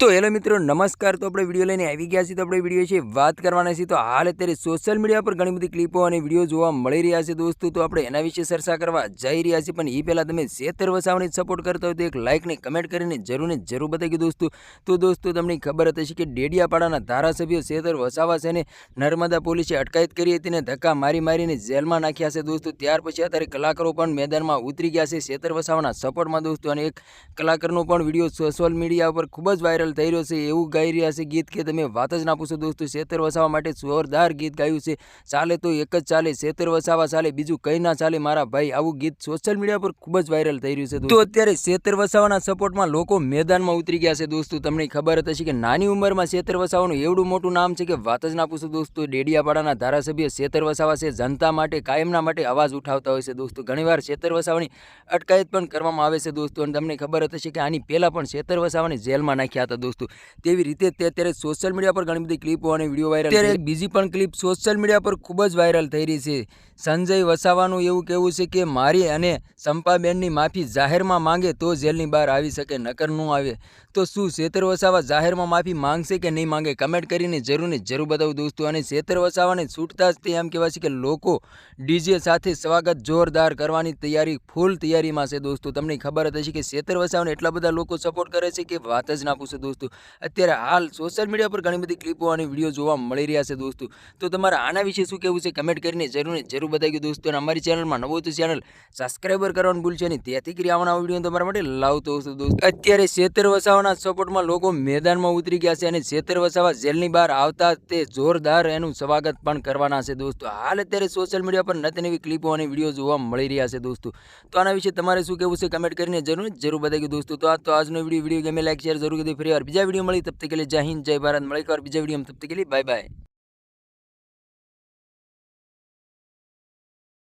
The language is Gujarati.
તો હેલો મિત્રો, નમસ્કાર. તો આપણે વીડિયો લઈને આવી ગયા છીએ. તો આપણે વીડિયો છે વાત કરવાના છીએ. તો હાલ અત્યારે સોશિયલ મીડિયા પર ઘણી બધી ક્લિપો અને વીડિયો જોવા મળી રહ્યા છે દોસ્તો. તો આપણે એના વિશે ચર્ચા કરવા જઈ રહ્યા છીએ. પણ એ પહેલાં તમે શેતર વસાવણી સપોર્ટ કરતા હોય તો એક લાઇકને કમેન્ટ કરીને જરૂર ને જરૂર બતાવી દોસ્તો. તો દોસ્તો, તમને ખબર હતી કે ડેડિયાપાડાના ધારાસભ્ય શેતર વસાવા છે ને નર્મદા પોલીસે અટકાયત કરી હતી ને ધક્કા મારી મારીને જેલમાં નાખ્યા છે દોસ્તો. ત્યાર પછી અત્યારે કલાકારો પણ મેદાનમાં ઉતરી ગયા છે શેતર વસાવાના સપોર્ટમાં દોસ્તો. અને એક કલાકારનો પણ વીડિયો સોશિયલ મીડિયા ઉપર ખૂબ જ વાયરલ થઈ રહ્યો છે, એવું ગાઈ રહ્યા છે ગીત કે તમે વાત જ ના પૂછો દોસ્તો. શેતર વસાવા માટે જોરદાર ગીત ગાયું છે. ચાલે તો એક જ ચાલે, શેતર વસાવા ચાલે, બીજું કંઈ ના ચાલે. મારા ભાઈ આવું ગીત સોશિયલ મીડિયા પર ખૂબ જ વાયરલ થઈ રહ્યું છે તો અત્યારે શેતર વસાવાના સપોર્ટમાં લોકો મેદાનમાં ઉતરી ગયા છે દોસ્તો. તમને ખબર હશે કે નાની ઉંમરમાં શેતર વસાવાનું એવડું મોટું નામ છે કે વાત જ ના પૂછો દોસ્તો. ડેડિયાપાડાના ધારાસભ્ય શેતર વસાવા છે, જનતા માટે, કાયમના માટે અવાજ ઉઠાવતા હોય છે દોસ્તો. ઘણીવાર શેતર વસાવાની અટકાયત પણ કરવામાં આવે છે દોસ્તો. અને તમને ખબર હતી કે આની પહેલાં પણ શેતર વસાવાને જેલમાં નાખ્યા હતા દોસ્તો. તેવી રીતે તે અત્યારે સોશિયલ મીડિયા પર ઘણી બધી ક્લિપો અને વીડિયો વાયરલ અત્યારે બીજી પણ ક્લિપ સોશિયલ મીડિયા પર ખૂબ જ વાયરલ થઈ રહી છે. સંજય વસાવાનું એવું કહેવું છે કે મારી અને સંપાબેનની માફી જાહેરમાં માંગે તો જેલની બહાર આવી શકે નકર ન આવે. તો શું શેતર વસાવા જાહેરમાં માફી માંગશે કે નહીં માંગે? કમેન્ટ કરીને જરૂર ને જરૂર બતાવું દોસ્તો. અને શેતર વસાવાને છૂટતા જ તે એમ કહેવાય છે કે લોકો ડીજે સાથે સ્વાગત જોરદાર કરવાની તૈયારી ફૂલ તૈયારીમાં છે દોસ્તો. તમને ખબર હશે કે શેતર વસાવાને એટલા બધા લોકો સપોર્ટ કરે છે કે વાત જ ના પૂછો દોસ્તો. અત્યારે હાલ સોશિયલ મીડિયા પર ઘણી બધી ક્લિપો અને વીડિયો જોવા મળી રહ્યા છે દોસ્તો. તો તમારે આના વિશે શું કહેવું છે? કમેન્ટ કરીને જરૂર જરૂર બતાવી દોસ્તો. અને અમારી ચેનલમાં નવો તો ચેનલ સબસ્ક્રાઈબર કરવાનું ભૂલશે નહીં. તેથી કરી આવવાના વીડિયો તમારા માટે લાવતો હશે દોસ્તો. અત્યારે શેતર વસાવાના સપોર્ટમાં લોકો મેદાનમાં ઉતરી ગયા છે અને શેતર વસાવા જેલની બહાર આવતા તે જોરદાર એનું સ્વાગત પણ કરવાના છે દોસ્તો. હાલ અત્યારે સોશિયલ મીડિયા પર નતી નવી ક્લિપો અને વીડિયો જોવા મળી રહ્યા છે દોસ્તો. તો આના વિશે તમારે શું કહેવું છે? કમેન્ટ કરીને જરૂર જરૂર બતાવી દોસ્તો. તો આ તો આજનો વીડિયો વીડિયો ગમે લાઈક શેર જરૂર કરી ફરી એકવાર બીજા વીડિયો મળી તબ તક કે લીએ જય હિન્દ, જય ભારત. મળે એકવાર બીજા વીડિયો તબ તક બાય બાય.